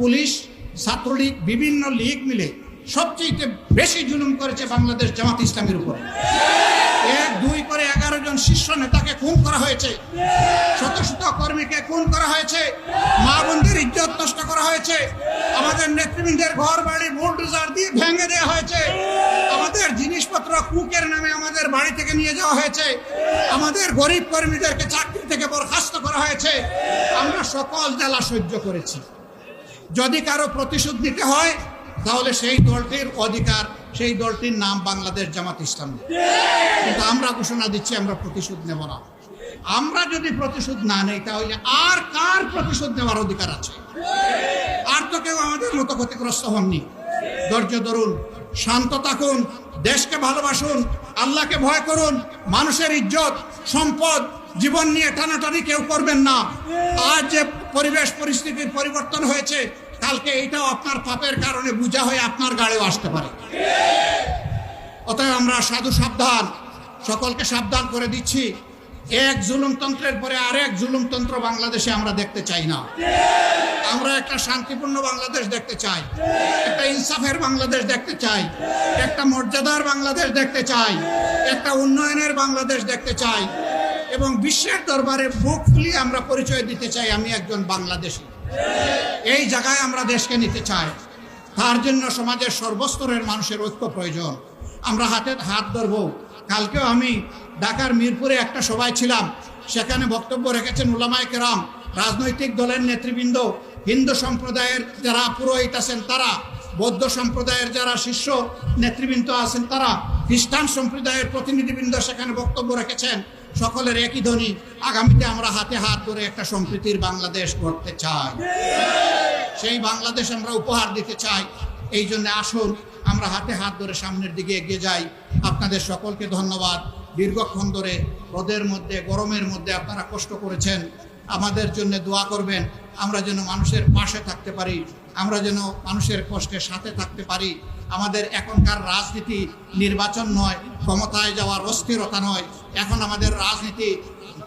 Police, Chhatra League, বিভিন্ন লীগ মিলে সবচেয়ে বেশি জুলুম করেছে বাংলাদেশ জামাত ইসলামের উপরে। এক, দুই করে এগারো জন শীর্ষ নেতাকে খুন করা হয়েছে। শত শত কর্মীকে খুন করা হয়েছে। মা বোনদের ইজ্জত নষ্ট করা হয়েছে। আমাদের নেতৃবৃন্দের ঘর বাড়ি বুলডোজার দিয়ে ভেঙে দেওয়া হয়েছে। আমাদের জিনিসপত্র কুকের নামে আমাদের বাড়ি থেকে নিয়ে যাওয়া হয়েছে। আমাদের গরিব কর্মীদেরকে চাকরি থেকে বরখাস্ত করা হয়েছে। আমরা সকল জ্বালা সহ্য করেছি। যদি কারও প্রতিশোধ নিতে হয়, তাহলে সেই দলটির অধিকার, সেই দলটির নাম বাংলাদেশ জামাত ইসলাম। কিন্তু আমরা ঘোষণা দিচ্ছি, আমরা প্রতিশোধ নেব না। আমরা যদি প্রতিশোধ না নেই, তাহলে আর কার প্রতিশোধ নেওয়ার অধিকার আছে? আর তো কেউ আমাদের মতো ক্ষতিগ্রস্ত হননি। ধৈর্য ধরুন, শান্ত থাকুন, দেশকে ভালোবাসুন, আল্লাহকে ভয় করুন, মানুষের ইজ্জত, সম্পদ, জীবন নিয়ে টানাটানি কেউ করবেন না। আজ যে পরিবেশ, পরিস্থিতির পরিবর্তন হয়েছে কালকে এইটাও আপনার পাপের কারণে বোঝা হয়ে আপনার গাড়িও আসতে পারে। অতএব আমরা সাধু সাবধান, সকলকে সাবধান করে দিচ্ছি। এক জুলুমতন্ত্রের পরে আরেক জুলুমতন্ত্র বাংলাদেশে আমরা দেখতে চাই না। আমরা একটা শান্তিপূর্ণ বাংলাদেশ দেখতে চাই। একটা ইনসাফের বাংলাদেশ দেখতে চাই। একটা মর্যাদার বাংলাদেশ দেখতে চাই। একটা উন্নয়নের বাংলাদেশ দেখতে চাই। এবং বিশ্বের দরবারে বুক ফুলিয়ে আমরা পরিচয় দিতে চাই আমি একজন বাংলাদেশী। এই জায়গায় আমরা দেশকে নিতে চাই। তার জন্য সমাজের সর্বস্তরের মানুষের ঐক্য প্রয়োজন। আমরা হাতে হাত ধরব। কালকেও আমি ঢাকার মিরপুরে একটা সভায় ছিলাম। সেখানে বক্তব্য রেখেছেন উলামায় কেরাম। রাজনৈতিক দলের নেতৃবৃন্দ, হিন্দু সম্প্রদায়ের যারা পুরোহিত আছেন তারা। বৌদ্ধ সম্প্রদায়ের যারা শীর্ষ নেতৃবৃন্দ আছেন, তারা খ্রিস্টান সম্প্রদায়ের প্রতিনিধিবৃন্দ সেখানে বক্তব্য রেখেছেন, সকলের একই ধ্বনি, আগামীতে আমরা হাতে হাত ধরে একটা সম্প্রীতির বাংলাদেশ গড়তে চাই। সেই বাংলাদেশ আমরা উপহার দিতে চাই, এই জন্য আসুন, আমরা হাতে হাত ধরে সামনের দিকে এগিয়ে যাই। আপনাদের সকলকে ধন্যবাদ। দীর্ঘক্ষণ ধরে রোদের মধ্যে, গরমের মধ্যে আপনারা কষ্ট করেছেন। আমাদের জন্য দোয়া করবেন। আমরা যেন মানুষের পাশে থাকতে পারি, আমরা যেন মানুষের কষ্টের সাথে থাকতে পারি। আমাদের এখনকার রাজনীতি নির্বাচন নয়, ক্ষমতায় যাওয়ার অস্থিরতা নয়। এখন আমাদের রাজনীতি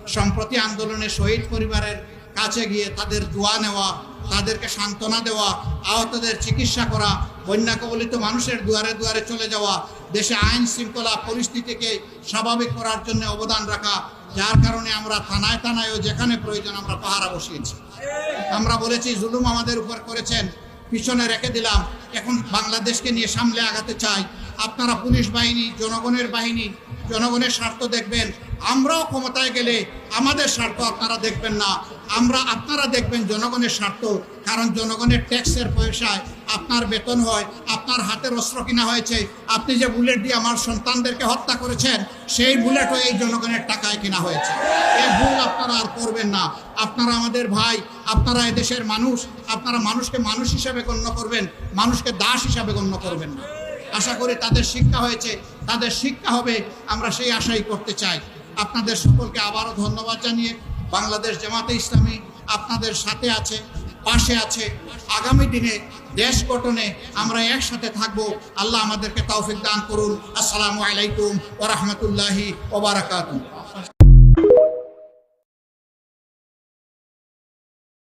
সম্প্রতি আন্দোলনে শহীদ পরিবারের কাছে গিয়ে তাদের দোয়া নেওয়া, তাদেরকে সান্ত্বনা দেওয়া, আহতদের চিকিৎসা করা, বন্যা কবলিত মানুষের দুয়ারে দুয়ারে চলে যাওয়া, দেশে আইন শৃঙ্খলা পরিস্থিতিকে স্বাভাবিক করার জন্য অবদান রাখা, যার কারণে আমরা থানায় থানায়ও যেখানে প্রয়োজন আমরা পাহারা বসিয়েছি। আমরা বলেছি, জুলুম আমাদের উপর করেছেন, পিছনে রেখে দিলাম। এখন বাংলাদেশকে নিয়ে সামলে আগাতে চাই। আপনারা পুলিশ বাহিনী, জনগণের বাহিনী, জনগণের স্বার্থ দেখবেন। আমরাও ক্ষমতায় গেলে আমাদের স্বার্থ আপনারা দেখবেন না। আমরা, আপনারা দেখবেন জনগণের স্বার্থ, কারণ জনগণের ট্যাক্সের পয়সায় আপনার বেতন হয়, আপনার হাতের অস্ত্র কিনা হয়েছে, আপনি যে বুলেট দিয়ে আমার সন্তানদেরকে হত্যা করেছেন, সেই বুলেটও এই জনগণের টাকায় কিনা হয়েছে। এই ভুল আপনারা আর করবেন না। আপনারা আমাদের ভাই, আপনারা এদেশের মানুষ, আপনারা মানুষকে মানুষ হিসাবে গণ্য করবেন, মানুষকে দাস হিসাবে গণ্য করবেন না। আশা করি তাদের শিক্ষা হয়েছে, তাদের শিক্ষা হবে, আমরা সেই আশাই করতে চাই। আপনাদের সকলকে আবারও ধন্যবাদ জানিয়ে বাংলাদেশ জামাতে ইসলামী আপনাদের সাথে আছে, পাশে আছে। আগামী দিনে দেশ গঠনে আমরা একসাথে থাকব। আল্লাহ আমাদেরকে তৌফিক দান করুন। আসসালামু আলাইকুম ওরহমতুল্লাহি ওবরাকাতুহ